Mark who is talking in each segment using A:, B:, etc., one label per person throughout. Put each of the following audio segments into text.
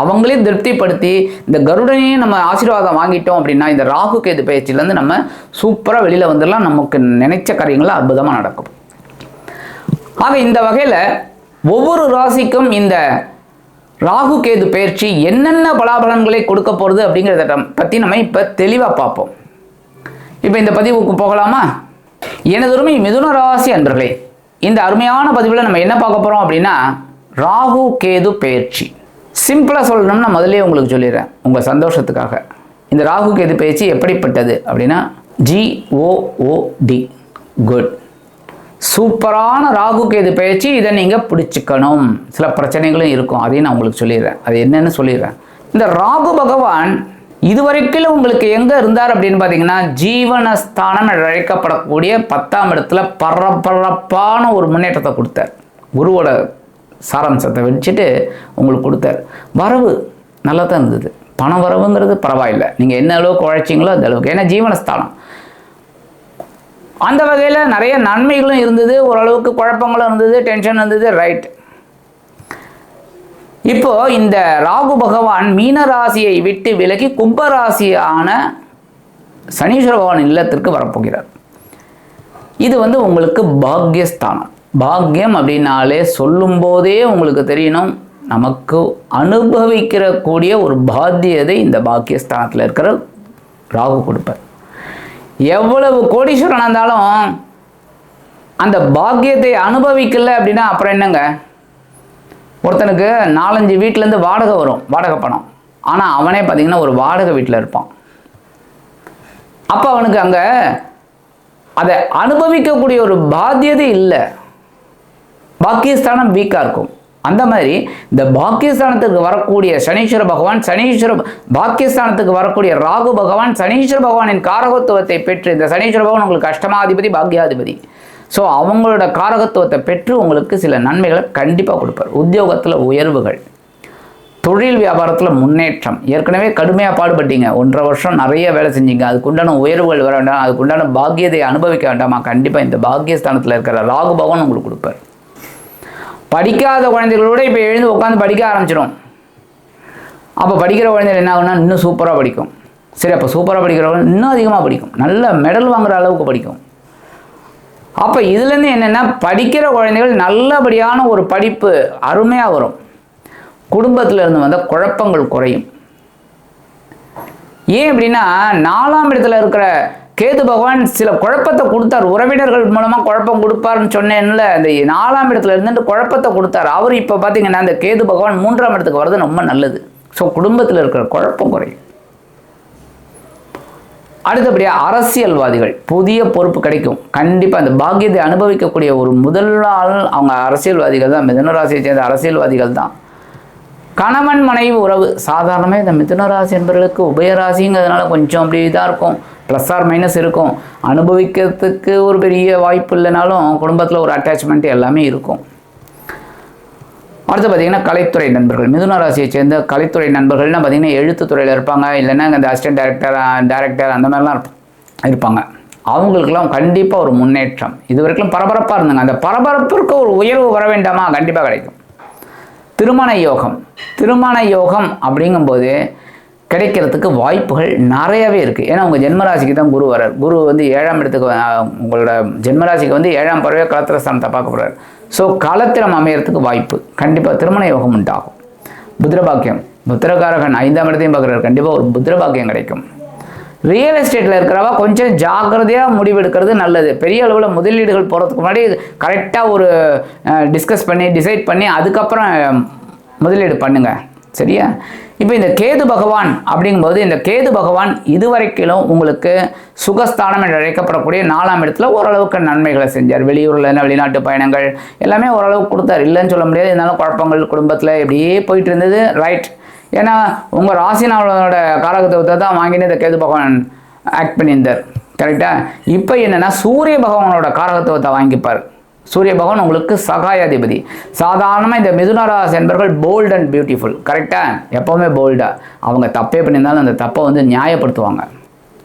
A: அவங்களையும் திருப்திப்படுத்தி இந்த கருடனையும் நம்ம ஆசீர்வாதம் வாங்கிட்டோம் அப்படின்னா இந்த ராகு கேது பயிற்சியிலேருந்து நம்ம சூப்பராக வெளியில் வந்துடலாம். நமக்கு நினைச்ச காரியங்கள்லாம் அற்புதமாக நடக்கும். ஆக இந்த வகையில் ஒவ்வொரு ராசிக்கும் இந்த ராகு கேது பயிற்சி என்னென்ன பலாபலன்களை கொடுக்க போகிறது அப்படிங்கிறத பற்றி நம்ம இப்போ தெளிவாக பார்ப்போம். இப்போ இந்த பதிவுக்கு போகலாமா? எனது மிதுன ராசி அன்பர்களே இந்த அருமையான பதிவில் நம்ம என்ன பார்க்க போகிறோம் அப்படின்னா ராகு கேது பயிற்சி. சிம்பிளாக சொல்லணும்னா முதலே உங்களுக்கு சொல்லிடுறேன். உங்கள் சந்தோஷத்துக்காக. இந்த ராகு கேது பயிற்சி எப்படிப்பட்டது அப்படின்னா ஜிஓஓடி குட் சூப்பரான ராகு கேது பயிற்சி இதை நீங்கள் பிடிச்சிக்கணும். சில பிரச்சனைகளும் இருக்கும். அதையும் நான் உங்களுக்கு சொல்லிடுறேன். அது என்னென்னு சொல்லிடுறேன். இந்த ராகு பகவான் இதுவரைக்கும் உங்களுக்கு எங்கே இருந்தார் அப்படின்னு பார்த்தீங்கன்னா ஜீவனஸ்தானம் அழைக்கப்படக்கூடிய பத்தாம் இடத்துல பரபரப்பான ஒரு முன்னேற்றத்தை கொடுத்தார். குருவோட சாராம்சத்தை வச்சுட்டு உங்களுக்கு கொடுத்தார். வரவு நல்லா தான் இருந்தது. பணம் வரவுங்கிறது பரவாயில்லை. நீங்கள் என்ன அளவுக்கு உழைச்சிங்களோ அந்த அளவுக்கு. ஏன்னா ஜீவனஸ்தானம். அந்த வகையில் நிறைய நன்மைகளும் இருந்தது. ஓரளவுக்கு குழப்பங்களும் இருந்தது. டென்ஷன் இருந்தது. ரைட் இப்போ இந்த ராகு பகவான் மீன ராசியை விட்டு விலகி கும்பராசியான சனீஸ்வர பகவான் இல்லத்திற்கு வரப்போகிறார். இது வந்து உங்களுக்கு பாக்யஸ்தானம். பாக்கியம் அப்படின்னாலே சொல்லும்போதே உங்களுக்கு தெரியணும். நமக்கு அனுபவிக்கிற கூடிய ஒரு பாத்தியதை இந்த பாக்கியஸ்தானத்தில் இருக்கிற ராகு கொடுப்பார். எவ்வளவு கோடீஸ்வரன் இருந்தாலும் அந்த பாக்கியத்தை அனுபவிக்கல அப்படின்னா அப்புறம் என்னங்க? ஒருத்தனுக்கு நாலஞ்சு வீட்டிலேருந்து வாடகை வரும் வாடகை பணம். ஆனால் அவனே பார்த்தீங்கன்னா ஒரு வாடகை வீட்டில் இருப்பான். அப்போ அவனுக்கு அங்கே அதை அனுபவிக்கக்கூடிய ஒரு பாத்தியதை இல்லை. பாக்கியஸ்தானம் வீக்காக இருக்கும். அந்த மாதிரி இந்த பாக்கியஸ்தானத்துக்கு வரக்கூடிய சனீஸ்வர பகவான் சனீஸ்வர பாக்கியஸ்தானத்துக்கு வரக்கூடிய ராகு பகவான் சனீஸ்வர பகவானின் காரகத்துவத்தை பெற்று இந்த சனீஸ்வர பகவான் உங்களுக்கு அஷ்டமாதிபதி பாக்யாதிபதி. ஸோ அவங்களோட காரகத்துவத்தை பெற்று உங்களுக்கு சில நன்மைகளை கண்டிப்பாக கொடுப்பார். உத்தியோகத்தில் உயர்வுகள். தொழில் வியாபாரத்தில் முன்னேற்றம். ஏற்கனவே கடுமையாக பாடுபட்டீங்க. ஒன்றரை வருஷம் நிறைய வேலை செஞ்சீங்க. அதுக்குண்டான உயர்வுகள் வர வேண்டாம். அதுக்குண்டான பாக்கியத்தை அனுபவிக்க வேண்டாமா? கண்டிப்பாக இந்த பாக்கியஸ்தானத்தில் இருக்கிற ராகு பகவான் உங்களுக்கு கொடுப்பார். படிக்காத குழந்தைகளோட இப்போ எழுந்து உட்காந்து படிக்க ஆரம்பிச்சிடும். அப்போ படிக்கிற குழந்தைகள் என்ன ஆகுனா இன்னும் சூப்பராக படிக்கும். சரி அப்போ சூப்பராக படிக்கிறவங்க இன்னும் அதிகமாக படிக்கும். நல்ல மெடல் வாங்குற அளவுக்கு படிக்கும். அப்போ இதுலேருந்து என்னென்னா படிக்கிற குழந்தைகள் நல்லபடியான ஒரு படிப்பு அருமையாக வரும். குடும்பத்தில் இருந்து வந்த குழப்பங்கள் குறையும். ஏன் அப்படின்னா நாலாம் இடத்துல இருக்கிற கேது பகவான் சில குழப்பத்தை கொடுத்தார். உறவினர்கள் மூலமாக குழப்பம் கொடுப்பாருன்னு சொன்னேன்ல அந்த நாலாம் இடத்துல இருந்துட்டு குழப்பத்தை கொடுத்தார். அவர் இப்போ பார்த்தீங்கன்னா அந்த கேது பகவான் மூன்றாம் இடத்துக்கு வர்றது ரொம்ப நல்லது. ஸோ குடும்பத்தில் இருக்கிற குழப்பம் குறையும். அடுத்தபடியாக அரசியல்வாதிகள் புதிய பொறுப்பு கிடைக்கும். கண்டிப்பாக அந்த பாக்கியத்தை அனுபவிக்கக்கூடிய ஒரு முதல் நாள் அவங்க அரசியல்வாதிகள் தான். மிதனராசியை சேர்ந்த அரசியல்வாதிகள் தான். கணவன் மனைவி உறவு. சாதாரணமாக இந்த மிதுனராசி என்பவர்களுக்கு உபயராசிங்கிறதுனால கொஞ்சம் அப்படி இதாக இருக்கும். ப்ளஸ் ஆர் மைனஸ் இருக்கும். அனுபவிக்கிறதுக்கு ஒரு பெரிய வாய்ப்பு இல்லைனாலும் குடும்பத்தில் ஒரு அட்டாச்மெண்ட் எல்லாமே இருக்கும். அடுத்து பார்த்தீங்கன்னா கலைத்துறை நண்பர்கள். மிதுன ராசியை சேர்ந்த கலைத்துறை நண்பர்கள்லாம் பார்த்தீங்கன்னா எழுத்துத்துறையில் இருப்பாங்க. இல்லைன்னா இந்த அசிஸ்டன்ட் டேரக்டர் டேரக்டர் அந்த மாதிரிலாம் இருப்பாங்க. அவங்களுக்கெல்லாம் கண்டிப்பாக ஒரு முன்னேற்றம். இது வரைக்கும் பரபரப்பாக இருந்தாங்க. அந்த பரபரப்பிற்கு ஒரு உயர்வு வர வேண்டாமா? கண்டிப்பாக கிடைக்கும். திருமண யோகம். திருமண யோகம் அப்படிங்கும்போது கிடைக்கிறதுக்கு வாய்ப்புகள் நிறையவே இருக்குது ஏன்னா உங்கள் ஜென்மராசிக்கு தான் குரு வரார். குரு வந்து ஏழாம் இடத்துக்கு உங்களோட ஜென்மராசிக்கு வந்து ஏழாம் பறவை கலத்திரஸ்தானத்தை பார்க்க போகிறார் ஸோ கலத்திரம் அமையறதுக்கு வாய்ப்பு. கண்டிப்பாக திருமண யோகம் உண்டாகும். புத்திரபாக்கியம் புத்திரகாரகன் ஐந்தாம் இடத்தையும் பார்க்குறாரு. கண்டிப்பாக ஒரு புத்திரபாக்கியம் கிடைக்கும். ரியல் எஸ்டேட்டில் இருக்கிறவா கொஞ்சம் ஜாக்கிரதையாக முடிவெடுக்கிறது நல்லது. பெரிய அளவில் முதலீடுகள் போகிறதுக்கு முன்னாடி கரெக்டாக ஒரு டிஸ்கஸ் பண்ணி டிசைட் பண்ணி அதுக்கப்புறம் முதலீடு பண்ணுங்கள் சரியா? இப்போ இந்த கேது பகவான் அப்படிங்கும்போது இந்த கேது பகவான் இதுவரைக்கிலும் உங்களுக்கு சுகஸ்தானம் என்று அழைக்கப்படக்கூடிய நாலாம் இடத்துல ஓரளவுக்கு நன்மைகளை செஞ்சார். வெளியூரில் என்ன வெளிநாட்டு பயணங்கள் எல்லாமே ஓரளவுக்கு கொடுத்தார். இல்லைன்னு சொல்ல முடியாது. இருந்தாலும் குழப்பங்கள் குடும்பத்தில் இப்படியே போயிட்டு இருந்தது. ரைட் ஏன்னா உங்கள் ராசினாவோட காரகத்துவத்தை தான் வாங்கினு இந்த கேது பகவான் ஆக்ட் பண்ணியிருந்தார். கரெக்டாக இப்போ என்னென்னா சூரிய பகவானோட காரகத்துவத்தை வாங்கிப்பார். சூரிய பகவான் உங்களுக்கு சகாயாதிபதி. சாதாரணமாக இந்த மிதுன ராசி என்பர்கள் போல்ட் அண்ட் பியூட்டிஃபுல் கரெக்டாக எப்போவுமே போல்டாக அவங்க தப்பே பண்ணியிருந்தாலும் அந்த தப்பை வந்து நியாயப்படுத்துவாங்க.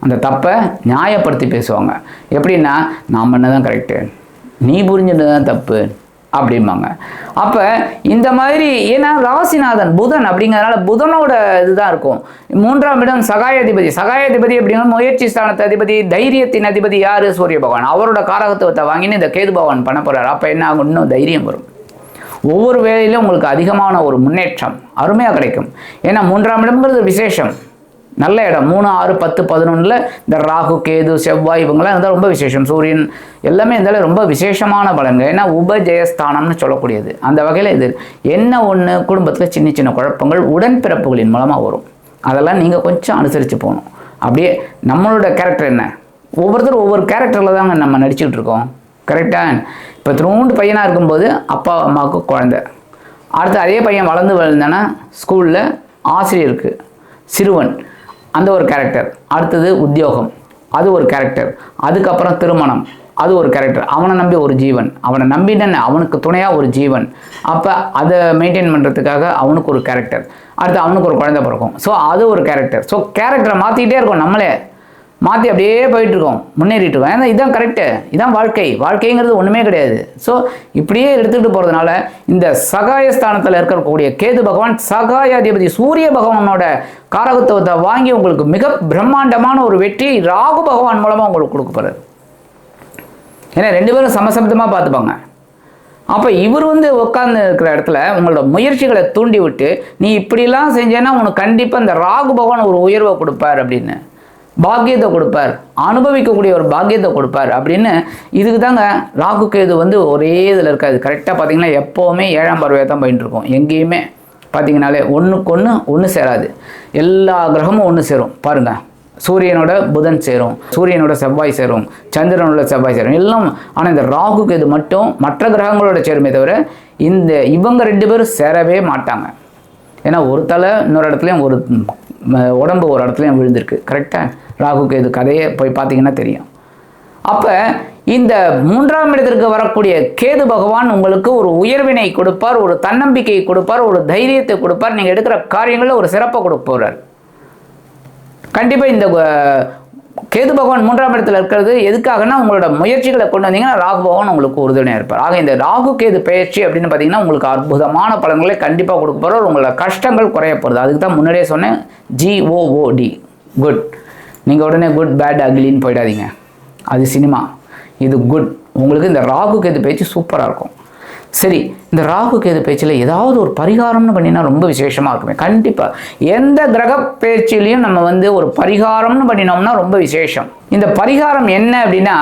A: அந்த தப்பை நியாயப்படுத்தி பேசுவாங்க. எப்படின்னா நான் பண்ணதான் கரெக்டு நீ புரிஞ்சுட்டு தான் தப்பு. அப்படிம்பாங்க. அப்போ இந்த மாதிரி ஏன்னா ராசிநாதன் புதன் அப்படிங்கிறதுனால புதனோட இதுதான் இருக்கும். மூன்றாம் இடம் சகாயாதிபதி. சகாயாதிபதி அப்படிங்கிற முயற்சி ஸ்தானத்து அதிபதி தைரியத்தின் அதிபதி யார்? சூரிய பகவான். அவரோட காரகத்துவத்தை வாங்கின்னு இந்த கேது பகவான் பண்ண போகிறார் அப்போ என்ன ஆகும்? இன்னும் தைரியம் வரும். ஒவ்வொரு வேலையிலும் உங்களுக்கு அதிகமான ஒரு முன்னேற்றம் அருமையாக கிடைக்கும். ஏன்னா மூன்றாம் இடம்ங்கிறது விசேஷம். நல்ல இடம். மூணு ஆறு பத்து பதினொன்றில் இந்த ராகு கேது செவ்வாய் இவங்கெல்லாம் இருந்தால் ரொம்ப விசேஷம். சூரியன் எல்லாமே இருந்தாலும் ரொம்ப விசேஷமான பலன்கள். ஏன்னா உபஜெயஸ்தானம்னு சொல்லக்கூடியது. அந்த வகையில் இது என்ன ஒன்று குடும்பத்தில் சின்ன சின்ன குழப்பங்கள் உடன்பிறப்புகளின் மூலமாக வரும். அதெல்லாம் நீங்கள் கொஞ்சம் அனுசரித்து போகணும். அப்படியே நம்மளோட கேரக்டர் என்ன? ஒவ்வொருத்தரும் ஒவ்வொரு கேரக்டரில் தாங்க நம்ம நடிச்சுக்கிட்டு இருக்கோம். கரெக்டாக இப்போ திருண்டு பையனாக இருக்கும்போது அப்பா அம்மாவுக்கு குழந்தை. அடுத்து அதே பையன் வளர்ந்து வளர்ந்தானா? ஸ்கூலில் ஆசிரியருக்கு. சிறுவன். அந்த ஒரு கேரக்டர் அடுத்தது உத்தியோகம். அது ஒரு கேரக்டர் அதுக்கப்புறம் திருமணம். அது ஒரு கேரக்டர் அவனை நம்பி ஒரு ஜீவன். அவனை நம்பின அவனுக்கு துணையாக ஒரு ஜீவன். அப்போ அதை மெயின்டைன் பண்ணுறதுக்காக அவனுக்கு ஒரு கேரக்டர் அடுத்து அவனுக்கு ஒரு குழந்தை பிறக்கும். ஸோ அது ஒரு கேரக்டர் ஸோ கேரக்டரை மாற்றிக்கிட்டே இருக்கும் நம்மளே. மாற்றி அப்படியே போயிட்டுருக்கோம் முன்னேறிட்டு இருக்கோம் ஏன்னா இதான் கரெக்டு இதான் வாழ்க்கை. வாழ்க்கைங்கிறது ஒன்றுமே கிடையாது. ஸோ இப்படியே எடுத்துக்கிட்டு போகிறதுனால இந்த சகாயஸ்தானத்தில் இருக்கக்கூடிய கேது பகவான் சகாயாதிபதி சூரிய பகவானோட காரகத்துவத்தை வாங்கி உங்களுக்கு மிக பிரம்மாண்டமான ஒரு வெற்றி ராகு பகவான் மூலமாக உங்களுக்கு கொடுக்க போகிறார் ஏன்னா ரெண்டு பேரும் சமசப்தமாக பார்த்துப்பாங்க. அப்போ இவர் வந்து உட்கார்ந்து இருக்கிற இடத்துல உங்களோட முயற்சிகளை தூண்டி விட்டு நீ இப்படிலாம் செஞ்சேன்னா உனக்கு கண்டிப்பாக இந்த ராகு பகவான் ஒரு உயர்வை கொடுப்பார் அப்படின்னு. பாக்கியத்தை கொடுப்பார். அனுபவிக்கக்கூடிய ஒரு பாக்கியத்தை கொடுப்பார். அப்படின்னு இதுக்கு தாங்க ராகு கேது வந்து ஒரே இதில் இருக்காது கரெக்டாக பார்த்தீங்கன்னா எப்போவுமே ஏழாம் பறவையாக தான் போயிட்டு இருக்கும். எங்கேயுமே பார்த்தீங்கனாலே ஒன்றுக்கு ஒன்று ஒன்று சேராது. எல்லா கிரகமும் ஒன்று சேரும். பாருங்கள் சூரியனோட புதன் சேரும். சூரியனோட செவ்வாய் சேரும். சந்திரனோட செவ்வாய் சேரும். எல்லாம் ஆனால் இந்த ராகு கேது மட்டும் மற்ற கிரகங்களோட சேருமே தவிர இந்த இவங்க ரெண்டு பேரும் சேரவே மாட்டாங்க. ஏன்னா ஒரு தலை இன்னொரு இடத்துலையும் ஒரு உடம்பு ஒரு இடத்துலையும் விழுந்திருக்கு? கரெக்டாக ராகு கேது கதையை போய் பார்த்தீங்கன்னா தெரியும். அப்போ இந்த மூன்றாம் இடத்திற்கு வரக்கூடிய கேது பகவான் உங்களுக்கு ஒரு உயர்வினை கொடுப்பார் ஒரு தன்னம்பிக்கையை கொடுப்பார் ஒரு தைரியத்தை கொடுப்பார். நீங்கள் எடுக்கிற காரியங்களில் ஒரு சிறப்பை கொடுக்க போகிறார் கண்டிப்பாக இந்த கேது பகவான் மூன்றாம் இடத்துல இருக்கிறது எதுக்காகனா உங்களோட முயற்சிகளை கொண்டு வந்தீங்கன்னா ராகு பகவான் உங்களுக்கு உறுதுணையாக இருப்பார். ஆக இந்த ராகு கேது பயிற்சி அப்படின்னு பார்த்தீங்கன்னா உங்களுக்கு அற்புதமான பலன்களை கண்டிப்பாக கொடுக்க போகிறோம் உங்களோட கஷ்டங்கள் குறைய போகிறது அதுக்கு தான் முன்னாடியே சொன்னேன் ஜிஓஓடி குட் நீங்கள் உடனே குட் பேட் அக்லின்னு போயிடாதீங்க. அது சினிமா. இது குட் உங்களுக்கு இந்த ராகு கேது பயிற்சி சூப்பராக இருக்கும். சரி இந்த ராகு கேது பேச்சில் ஏதாவது ஒரு பரிகாரம்னு பண்ணினா ரொம்ப விசேஷமாக இருக்குமே. கண்டிப்பாக எந்த கிரக பேச்சிலையும் நம்ம வந்து ஒரு பரிகாரம்னு பண்ணினோம்னா ரொம்ப விசேஷம். இந்த பரிகாரம் என்ன அப்படின்னா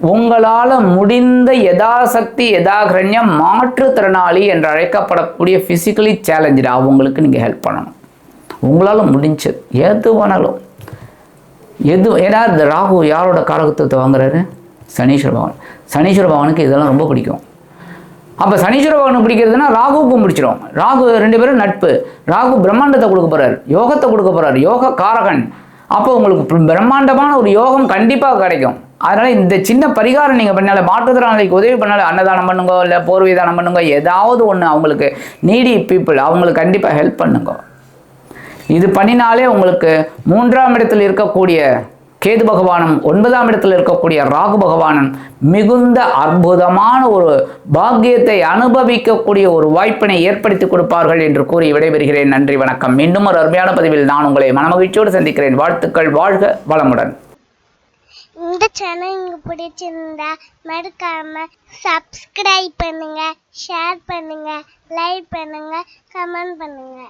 A: உங்களால் முடிந்த யதாசக்தி யதாகிரண்யம் மாற்றுத்திறனாளி என்று அழைக்கப்படக்கூடிய ஃபிசிக்கலி சேலஞ்சு அவங்களுக்கு நீங்கள் ஹெல்ப் பண்ணணும். உங்களால் முடிஞ்சது. எது வேணாலும். எது ஏன்னா இந்த ராகு யாரோட காலகத்துவத்தை வாங்குறாரு? சனீஸ்வர பகவான். சனீஸ்வர பகவானுக்கு இதெல்லாம் ரொம்ப பிடிக்கும். அப்போ சனீஸ்வர பகவானுக்கு பிடிக்கிறதுனா ராகுவுக்கும் பிடிச்சிரும். ராகு ரெண்டு பேரும் நட்பு. ராகு பிரம்மாண்டத்தை கொடுக்க போறாரு. யோகத்தை கொடுக்க போறாரு. யோக காரகன் அப்போ உங்களுக்கு பிரம்மாண்டமான ஒரு யோகம் கண்டிப்பாக கிடைக்கும். அதனால இந்த சின்ன பரிகாரம் நீங்கள் பண்ணால மாற்றுத்திறனாளிக்கு உதவி பண்ணால அன்னதானம் பண்ணுங்க இல்லை போர்வை தானம் பண்ணுங்க ஏதாவது ஒன்று அவங்களுக்கு நீடி பீப்புள் அவங்களுக்கு கண்டிப்பாக ஹெல்ப் பண்ணுங்க. இது பண்ணினாலே உங்களுக்கு மூன்றாம் இடத்தில் இருக்கக்கூடிய கேது பகவானும் ஒன்பதாம் இடத்தில் இருக்கக்கூடிய ராகு பகவானும் மிகுந்த அற்புதமான ஒரு பாக்கியத்தை அனுபவிக்கக்கூடிய ஒரு வாய்ப்பினை ஏற்படுத்தி கொடுப்பார்கள் என்று கூறி விடைபெறுகிறேன். நன்றி வணக்கம். மீண்டும் ஒரு அருமையான பதிவில் நான் உங்களை மனமகிழ்ச்சியோடு சந்திக்கிறேன். வாழ்த்துக்கள் வாழ்க வளமுடன்.
B: இந்த சேனல் உங்களுக்கு பிடிச்சிருந்தா மறக்காம சப்ஸ்கிரைப் பண்ணுங்க ஷேர் பண்ணுங்க லைக் பண்ணுங்க கமெண்ட் பண்ணுங்க.